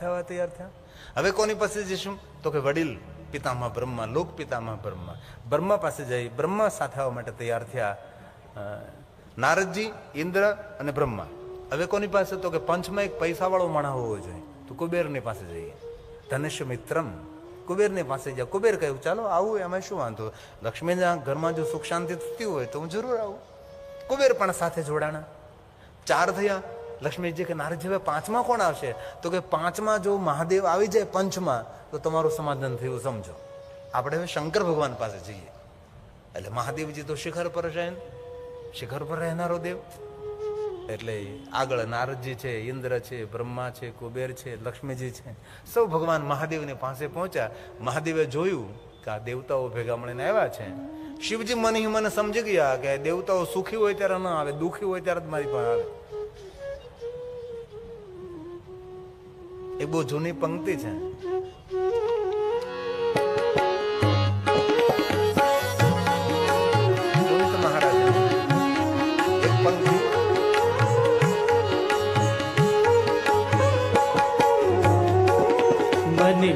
થવા તૈયાર થયા? હવે કોની પાસે જઈશું? તો કે વડીલ પિતામાં બ્રહ્મા, લોક પિતામાં બ્રહ્મા. બ્રહ્મા પાસે જઈ બ્રહ્મા સાથે આવવા માટે તૈયાર થયા નારદજી, ઇન્દ્ર અને બ્રહ્મા. હવે કોની પાસે? તો કે પંચમાં એક પૈસાવાળો માણસ હોવો જોઈએ. તો કુબેરની પાસે જઈએ. ધનુષ્ય મિત્રમ. કુબેરની પાસે ગયા કુબેર કહ્યું, ચાલો, આવું એમાં શું વાંધો? લક્ષ્મીના ઘરમાં જો સુખ શાંતિ થતી હોય તો હું જરૂર આવું. કુબેર પણ સાથે જોડાણા. ચાર થયા. લક્ષ્મીજી કે નારદજી હવે પાંચમાં કોણ આવશે? તો કે, પાંચમાં જો મહાદેવ આવી જાય પંચમાં, તો તમારું સમાધાન થયું, સમજો. આપણે હવે શંકર ભગવાન પાસે જઈએ. એટલે મહાદેવજી તો શિખર પર છે શિખર પર રહેનારો દેવ? એટલે આગળ નારદજી છે, ઇન્દ્ર છે, બ્રહ્મા છે, કુબેર છે, લક્ષ્મીજી છે. સૌ ભગવાન મહાદેવની પાસે પહોંચ્યા. મહાદેવે જોયું કે આ દેવતાઓ ભેગા મળીને આવ્યા છે. શિવજી મને મને સમજી ગયા કે દેવતાઓ સુખી હોય ત્યારે ન આવે, દુઃખી હોય ત્યારે જ મારી પાસે આવે. એ બહુ જૂની પંક્તિ છે. મને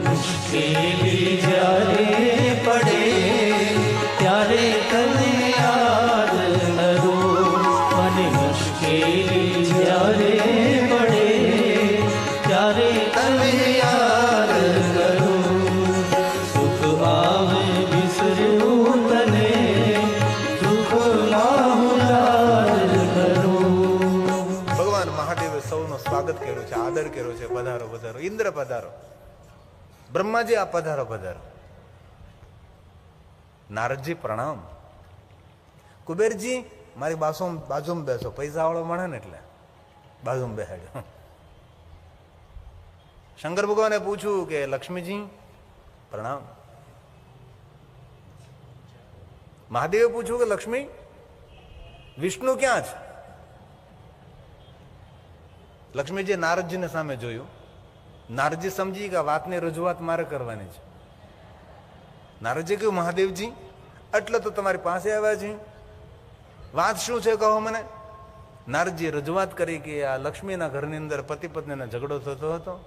જ્યારે પડે ત્યારે તને યાદ જ્યારે ઇન્દ્ર પધારો. બ્રહ્માજી આ પધારો પધારો. નારદજી, પ્રણામ. કુબેરજી, મારી બાસુ બાજુમાં બેસો. પૈસા વાળો મળે ને એટલે. બાજુમાં બેસાડ્યો શંકર ભગવાને પૂછ્યું કે, લક્ષ્મીજી, પ્રણામ. મહાદેવે પૂછ્યું કે, લક્ષ્મી, વિષ્ણુ ક્યાં છે? લક્ષ્મીજી નારદજીને સામે જોયું. નારદજી સમજી આ વાતની રજૂઆત મારે કરવાની છે. નારદજી કહ્યું, મહાદેવજી, એટલે તો તમારી પાસે આવ્યા છે વાત શું છે કહો મને? નારદજીએ રજૂઆત કરી કે આ લક્ષ્મીના ઘરની અંદર પતિ પત્નીનો ઝઘડો થતો હતો.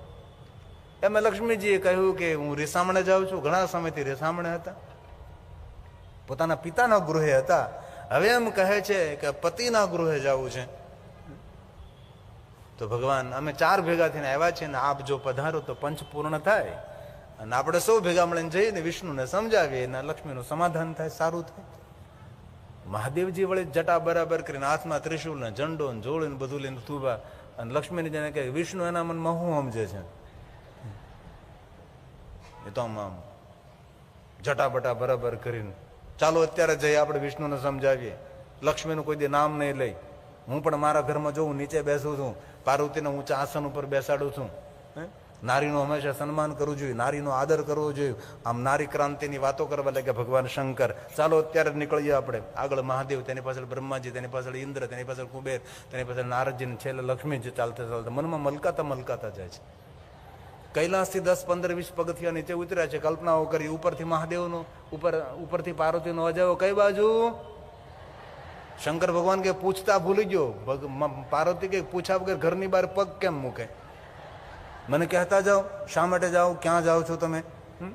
એમાં લક્ષ્મીજીએ કહ્યું કે હું રેસામણે જાઉં છું, ઘણા સમયથી રેસામણે હતા. પોતાના પિતાના ગૃહે હતા. હવે એમ કહે છે કે પતિના ગૃહે જવું છે. તો ભગવાન, અમે ચાર ભેગા થઈને આવ્યા છીએ ને આપ જો પધારો તો પંચ પૂર્ણ થાય. અને આપણે સૌ ભેગા મળીને જઈને વિષ્ણુને સમજાવીએ અને લક્ષ્મીનું સમાધાન થાય, સારું થાય. મહાદેવજી વળી જટા બરાબર કરીને હાથમાં ત્રિશુલ ને ઝંડો ને જોડ ને બધું લઈને તુબા અને લક્ષ્મીને જેને કહે, વિષ્ણુ એના મનમાં શું સમજે છે? એ તો આમ આમ બરાબર કરીને, ચાલો અત્યારે જઈ આપણે વિષ્ણુને સમજાવીએ. લક્ષ્મીનું કોઈ દી નામ નહીં લઈ. હું પણ મારા ઘરમાં જોઉં નીચે બેસું છું પાર્વતીને ઊંચા આસન ઉપર બેસાડું છું? નારીનું હંમેશા સન્માન કરવું જોઈએ, નારીનો આદર કરવો જોઈએ. આમ નારી ક્રાંતિની વાતો કરવા લાગ્યા ભગવાન શંકર. ચાલો અત્યારે નીકળીએ આપણે. આગળ મહાદેવ, તેની પાછળ બ્રહ્માજી, તેની પાછળ ઇન્દ્ર, તેની પાછળ કુબેર, તેની પાછળ નારદજી છેલ્લે લક્ષ્મીજી ચાલતા ચાલતા મનમાં મલકાતા મલકાતા જાય છે. કૈલાસથી દસ, પંદર, વીસ પગથિયા નીચે ઉતર્યા છે. કલ્પનાઓ કરી ઉપરથી મહાદેવનો, ઉપર, ઉપરથી પાર્વતીનો અજાયો કઈ બાજુ? શંકર ભગવાન કે પૂછતા ભૂલી ગયો. પાર્વતી કે પૂછા વગર ઘરની બહાર પગ કેમ મૂકે? મને કહેતા જાઓ, શા માટે જાઓ, ક્યાં જાઓ છો તમે? હમ?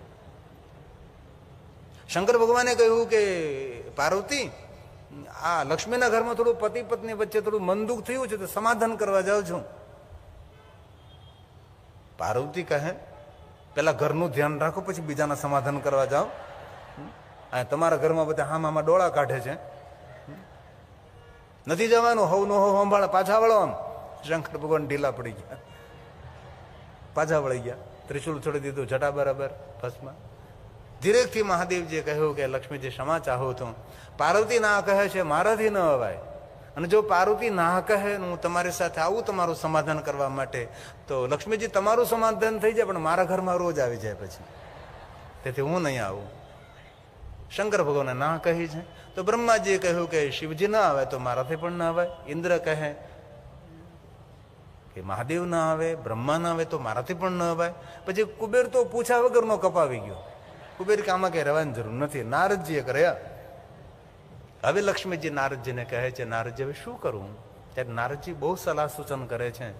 શંકર ભગવાને કહ્યું કે, પાર્વતી, આ લક્ષ્મીના ઘરમાં થોડું પતિ પત્ની વચ્ચે થોડું મન દુઃખ થયું છે તો સમાધાન કરવા જાઉં છું. પાર્વતી કહે, પેલા ઘરનું ધ્યાન રાખો, પછી બીજાના સમાધાન કરવા જાઓ. તમારા ઘરમાં બધા હામામાં ડોળા કાઢે છે. નથી જવાનું હવ નો હવ સંભાળ. પાછા વળો આમ. શંકર ભગવાન ઢીલા પડી ગયા. પાછા વળી ગયા. ત્રિશુલ છોડી દીધું, જટા બરાબર, ભસ્મ. ધીરેકથી મહાદેવજીએ કહ્યું કે, લક્ષ્મીજી, ક્ષમા ચાહું છું પાર્વતી ના કહે છે, મારાથી ન અવાય. અને જો પાર્વતી ના કહે, હું તમારી સાથે આવું તમારું સમાધાન કરવા માટે, તો લક્ષ્મીજી, તમારું સમાધાન થઈ જાય, પણ મારા ઘરમાં રોજ આવી જાય પછી. તેથી હું નહીં આવું. શંકર ભગવાને ના કહી છે. તો બ્રહ્માજીએ કહ્યું કે શિવજી ના આવે તો મારાથી પણ ના આવે. ઇન્દ્ર કહે કે મહાદેવ ના આવે, બ્રહ્મા ના આવે તો મારાથી પણ ન અવાય પછી કુબેર તો પૂછા વગરનો કપાવી ગયો. કુબેર કે આમાં કઈ રહેવાની જરૂર નથી. નારદજીએ કર્યા હવે લક્ષ્મીજી નારદજીને કહે છે, નારદજી, હવે શું કરું ત્યારે નારદજી બહુ સલાહ સૂચન કરે છે.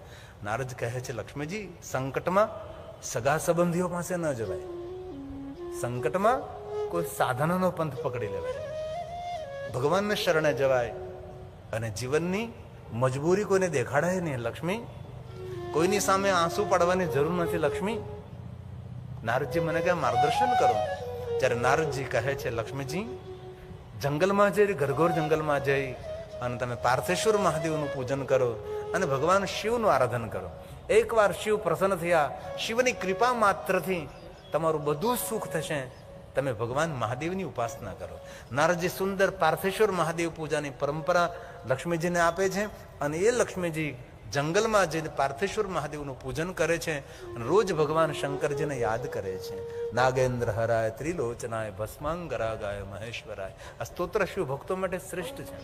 નારદ કહે છે, લક્ષ્મીજી, સંકટમાં સગા સંબંધીઓ પાસે ન જવાય. સંકટમાં કોઈ સાધનોનો પંથ પકડી લેવાય. ભગવાનને શરણે જવાય અને જીવનની મજબૂરી કોઈને દેખાડાય નહીં. લક્ષ્મી, કોઈની સામે આંસુ પાડવાની જરૂર નથી લક્ષ્મી. નારદજી મને કહે, માર્ગદર્શન કરો. જ્યારે નારદજી કહે છે, લક્ષ્મીજી, જંગલમાં જઈ, ઘરઘોર જંગલમાં જઈ અને તમે પાર્થેશ્વર મહાદેવનું પૂજન કરો અને ભગવાન શિવનું આરાધન કરો. એકવાર શિવ પ્રસન્ન થયા, શિવની કૃપા માત્રથી તમારું બધું સુખ થશે. તમે ભગવાન મહાદેવની ઉપાસના કરો. નારદજી સુંદર પાર્થેશ્વર મહાદેવ પૂજાની પરંપરા લક્ષ્મીજીને આપે છે અને એ લક્ષ્મીજી જંગલમાં જઈને પાર્થેશ્વર મહાદેવનું પૂજન કરે છે અને રોજ ભગવાન શંકરજીને યાદ કરે છે. નાગેન્દ્ર હરાય, ત્રિલોચનાય, ભસ્માંગરાગાય, મહેશ્વરાય. આ સ્તોત્ર શિવ ભક્તો માટે શ્રેષ્ઠ છે.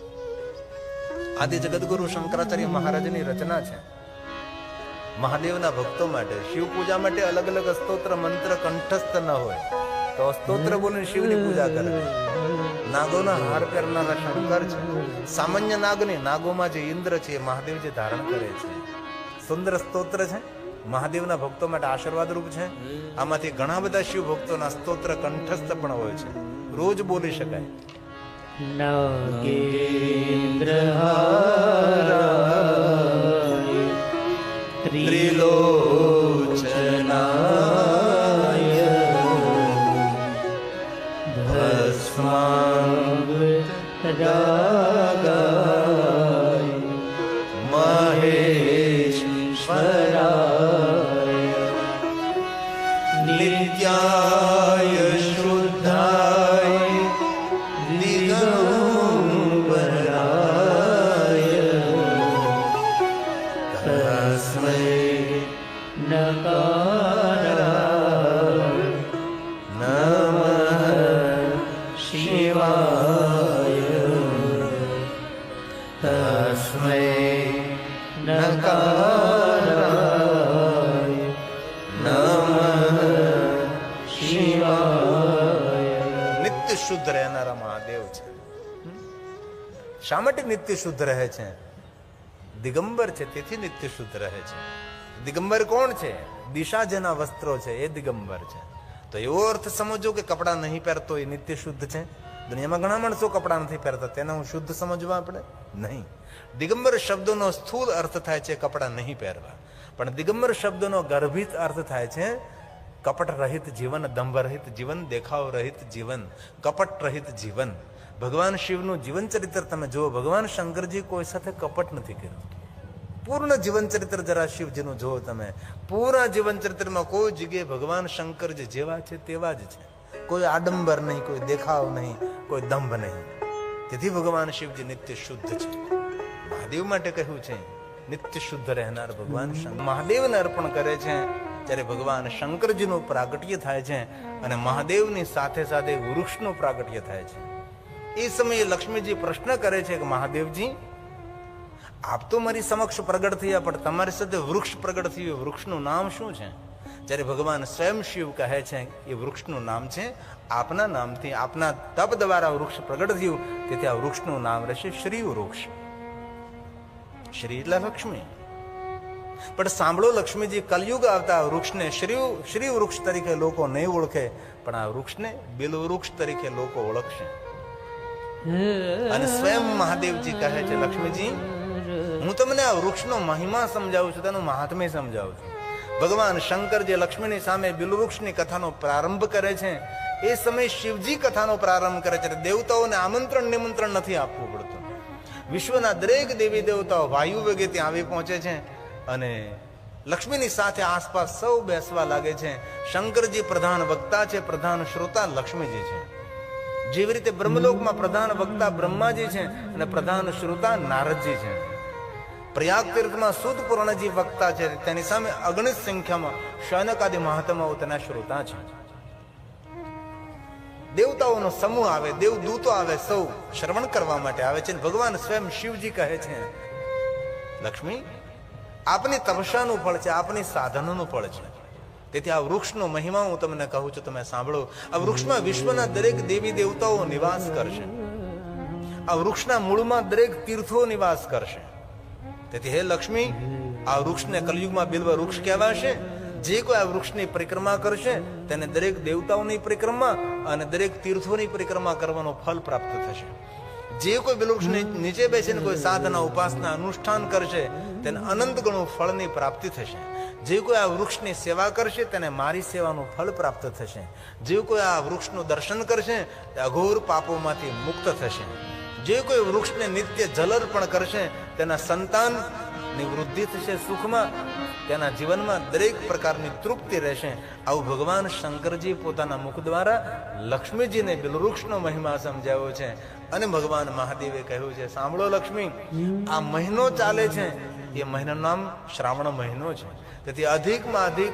આદિ જગદગુરુ શંકરાચાર્ય મહારાજની રચના છે. મહાદેવના ભક્તો માટે, શિવ પૂજા માટે અલગ અલગ સ્તોત્ર, મંત્ર, કંઠસ્થ ન હોય. તો સ્તોત્ર બોલીને શિવની પૂજા કરે નાગોના હાર પહેરનારા શંકર છે સામાન્ય નાગની નાગોમાં જે ઇન્દ્ર છે એ મહાદેવ જે ધારણ કરે છે સુંદર સ્તોત્ર છે મહાદેવના ભક્તો માટે આશીર્વાદ રૂપ છે આમાંથી ઘણા બધા શિવ ભક્તોના સ્તોત્ર કંઠસ્થ પણ હોય છે રોજ બોલી શકાય નાગેન્દ્રહારાય ભસ્માંગ રાગાય મહેશ્વરાય નિત્યાય શુદ્ધાય દિગંબરાય તસ્મૈ રહેનારા મહાદેવ છે. શા માટે નિત્ય શુદ્ધ રહે છે? દિગંબર છે, તેથી નિત્ય શુદ્ધ રહે છે. દિગંબર કોણ છે? દિશા જેના વસ્ત્રો છે, એ દિગંબર છે. તો એવો અર્થ સમજો કે કપડાં નહીં પહેરતો એ નિત્ય શુદ્ધ છે. દુનિયામાં ઘણા માણસો કપડાં નથી પહેરતા, તેને હું શુદ્ધ સમજવા આપણે? નહીં. દિગંબર શબ્દનો સ્થૂળ અર્થ થાય છે કપડાં નહીં પહેરવા. પણ દિગંબર શબ્દનો ગર્ભિત અર્થ થાય છે કપટ રહિત જીવન દંભ રહિત જીવન દેખાવ રહિત જીવન કપટ રહિત જીવન. ભગવાન શિવનું જીવન ચરિત્ર તમે જુઓ, ભગવાન શંકરજી કોઈ સાથે કપટ નથી કર્યું. પૂર્ણ જીવન ચરિત્ર જરા શિવજીનું જુઓ તમે. પૂરા જીવન ચરિત્રમાં કોઈ જગ્યાએ ભગવાન શંકરજી જેવા છે તેવા જ છે. કોઈ આડંબર નહીં, કોઈ દેખાવ નહીં, કોઈ દંભ નહીં. તેથી ભગવાન શિવજી નિત્ય શુદ્ધ છે. મહાદેવ માટે કહ્યું છે, નિત્ય શુદ્ધ રહેનાર ભગવાન મહાદેવને અર્પણ કરે છે. ત્યારે ભગવાન શંકરજીનું પ્રાગટ્ય થાય છે અને મહાદેવની સાથે સાથે વૃક્ષનું પ્રાગટ્ય થાય છે. એ સમયે લક્ષ્મીજી પ્રશ્ન કરે છે કે મહાદેવજી, આપ તો મારી સમક્ષ પ્રગટ થયા, પણ તમારી સાથે વૃક્ષ પ્રગટ થયું. વૃક્ષનું નામ શું છે? જ્યારે ભગવાન સ્વયં શિવ કહે છે, એ વૃક્ષનું નામ છે, આપના નામથી આપના તપ દ્વારા વૃક્ષ પ્રગટ થયું. તેથી આ વૃક્ષનું નામ રહેશે શ્રી વૃક્ષ શ્રી એટલે લક્ષ્મી. પણ સાંભળો, લક્ષ્મીજી, કલયુગ આવતા વૃક્ષને શ્રી શ્રી વૃક્ષ તરીકે લોકો નહીં ઓળખે, પણ આ વૃક્ષને વૃક્ષ તરીકે લોકો ઓળખશે. અને સ્વયં મહાદેવજી કહે છે, લક્ષ્મીજી, હું તમને આ વૃક્ષનો મહિમા સમજાવું છું, તેનું મહાત્મ્ય સમજાવું છું. ભગવાન શંકર જે લક્ષ્મીની સામે બિલવૃક્ષની કથાનો પ્રારંભ કરે છે, એ સમયે શિવજી કથાનો પ્રારંભ કરે છે દેવતાઓને આમંત્રણ નિમંત્રણ નથી આપવું પડતું. વિશ્વના દરેક દેવી દેવતાઓ વાયુ વેગે ત્યાં આવી પહોંચે છે અને લક્ષ્મીની સાથે આસપાસ સૌ બેસવા લાગે છે. શંકરજી પ્રધાન વક્તા છે, પ્રધાન શ્રોતા લક્ષ્મીજી છે. જેવી રીતે બ્રહ્મલોકમાં પ્રધાન વક્તા બ્રહ્માજી છે અને પ્રધાન શ્રોતા નારદજી છે. પ્રયાગ તીર્થમાં સુદ પૂર્ણજી વક્તા છે, તેની સામે અગણિત સંખ્યામાં શૌનકાદી મહાત્માઓ તેના શ્રોતા છે. દેવતાઓનો સમૂહ આવે, દેવદૂતો આવે, સૌ શ્રવણ કરવા માટે આવે છે ભગવાન સ્વયં શિવજી કહે છે. લક્ષ્મી આપની તપસ્યાનું ફળ છે, આપની સાધનોનું ફળ છે. તેથી આ વૃક્ષનો મહિમા હું તમને કહું છું, તમે સાંભળો. આ વૃક્ષમાં વિશ્વના દરેક દેવી દેવતાઓ નિવાસ કરશે. આ વૃક્ષના મૂળમાં દરેક તીર્થો નિવાસ કરશે. તેથી હે લક્ષ્મી, આ વૃક્ષને કલયુગમાં બિલ્વ વૃક્ષ કહેવાશે. જે કોઈ આ વૃક્ષની પરિક્રમા કરશે, તેને દરેક દેવતાઓની પરિક્રમા અને દરેક તીર્થોની પરિક્રમા કરવાનો ફલ પ્રાપ્ત થશે. જે કોઈ વૃક્ષની નીચે બેસીને કોઈ સાધના, ઉપાસના, અનુષ્ઠાન કરશે, તેને અનંત ગણું ફળની પ્રાપ્તિ થશે. જે કોઈ આ વૃક્ષની સેવા કરશે, તેને મારી સેવાનું ફળ પ્રાપ્ત થશે. જે કોઈ આ વૃક્ષનું દર્શન કરશે, તે અઘોર પાપોમાંથી મુક્ત થશે. જે કોઈ વૃક્ષને નિત્ય જલ અર્પણ કરશે, તેના સંતાનની વૃદ્ધિ થશે સુખમાં, તેના જીવનમાં દરેક પ્રકારની તૃપ્તિ રહેશે. આવું ભગવાન શંકરજી પોતાના મુખ દ્વારા લક્ષ્મીજીને બિલવૃક્ષનો મહિમા સમજાવ્યો છે. અને ભગવાન મહાદેવે કહ્યું છે, સાંભળો લક્ષ્મી, આ મહિનો ચાલે છે. એ મહિનાનું નામ શ્રાવણ મહિનો છે. તેથી અધિકમાં અધિક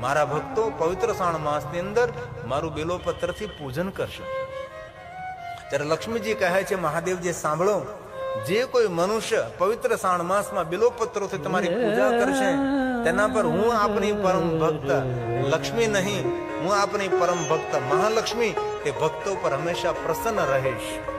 મારા ભક્તો પવિત્ર શ્રાવણ માસની અંદર મારું બેલોપત્રથી પૂજન કરશે. ત્યારે લક્ષ્મીજી કહે છે, મહાદેવજી, સાંભળો. જે કોઈ મનુષ્ય પવિત્ર શ્રાવણ માસમાં બિલોપત્રોથી તમારી પૂજા કરશે, તેના પર હું આપની પરમ ભક્ત લક્ષ્મી નહીં. હું આપની પરમ ભક્ત મહાલક્ષ્મી. તે ભક્તો પર હંમેશા પ્રસન્ન રહીશ.